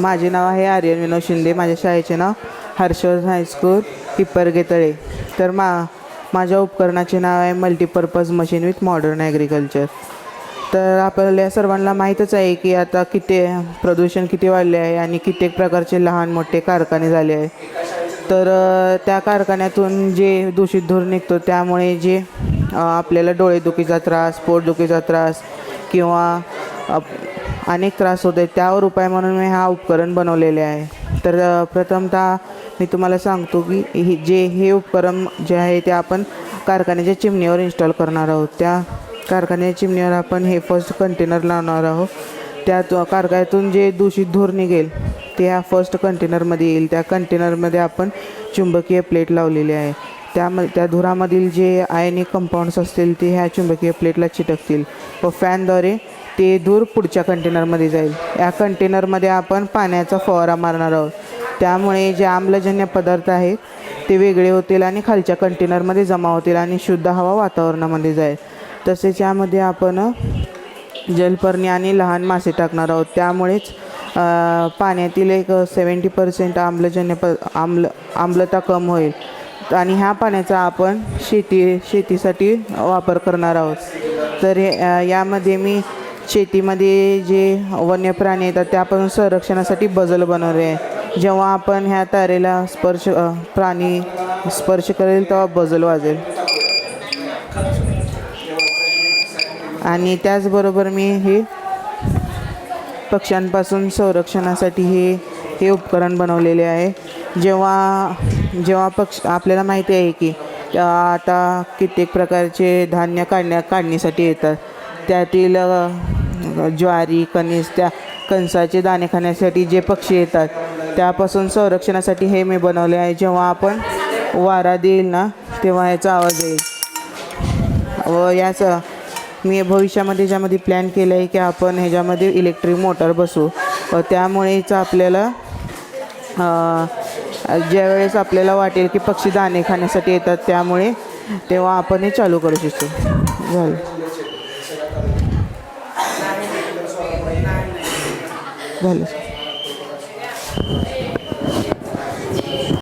माझे नाव आहे आर्यन विनोद शिंदे. माझ्या शाळेचे नाव हर्षवर्धन हायस्कूल पिप्परगे तळे तर मा माझ्या उपकरणाचे नाव आहे multipurpose machine with modern agriculture तर आपल्या सर्वांना माहीतच आहे की आता किती प्रदूषण किती वाढले आहे आणि कित्येक प्रकारचे लहान मोठे कारखाने झाले आहे. तर त्या कारखान्यातून जे दूषित धूर निघतो त्यामुळे जे आपल्याला आपल्याला डोळेदुखीचा त्रास पोटदुखीचा त्रास किंवा अनेक त्रास होते त्यावर उपाय म्हणून मी हा उपकरण बनवलेले आहे. तर प्रथमतः मी तुम्हाला सांगतो की हे जे हे उपकरण जे आहे ते आपण कारखान्याच्या चिमणीवर इन्स्टॉल करणार आहोत. त्या कारखान्याच्या चिमणीवर आपण हे फर्स्ट कंटेनर लावणार आहोत. त्यात कारखान्यातून जे दूषित धूर निघेल ते ह्या फर्स्ट कंटेनरमध्ये येईल. त्या कंटेनरमध्ये आपण चुंबकीय प्लेट लावलेली आहे. त्याम त्या धुरामधील जे आयनिक कंपाऊंड्स असतील ते ह्या चुंबकीय प्लेटला चिटकतील. व फॅनद्वारे ते धूर पुढच्या कंटेनरमध्ये जाईल. या कंटेनरमध्ये आपण पाण्याचा फवारा मारणार आहोत. त्यामुळे जे आम्लजन्य पदार्थ आहेत ते वेगळे होतील आणि खालच्या कंटेनरमध्ये जमा होतील आणि शुद्ध हवा वातावरणामध्ये जाईल. तसेच यामध्ये आपण जलपर्णी आणि लहान मासे टाकणार आहोत. त्यामुळेच पाण्यातील एक सेवन्टी पर्सेंट आम्लजन्य प आम्ल आम्लता कम होईल. आणि ह्या पाण्याचा आपण शेती शेतीसाठी वापर करणार आहोत. तर हे यामध्ये मी शेतीमध्ये जे वन्य प्राणी येतात त्यापासून संरक्षणासाठी बजल बनवले आहे. जेव्हा आपण ह्या तारेला स्पर्श प्राणी स्पर्श करेल तेव्हा बजल वाजेल. आणि त्याचबरोबर मी हे पक्ष्यांपासून संरक्षणासाठी हे हे उपकरण बनवलेले आहे. जेव्हा जेव्हा पक्ष आपल्याला माहिती आहे की आता कित्येक प्रकारचे धान्य काढण्या काढणीसाठी येतात. त्यातील ज्वारी कणीस त्या कणसाचे दाणे खाण्यासाठी जे पक्षी येतात त्यापासून संरक्षणासाठी हे मी बनवले आहे. जेव्हा आपण वारा देईल ना तेव्हा याचा आवाज येईल. व याचं मी भविष्यामध्ये ज्यामध्ये प्लॅन केलं आहे की आपण ह्याच्यामध्ये इलेक्ट्रिक मोटर बसू. व त्यामुळेच आपल्याला ज्यावेळेस आपल्याला वाटेल की पक्षी दाणे खाण्यासाठी येतात त्यामुळे तेव्हा आपण हे चालू करू शकतो. झालं. Dale.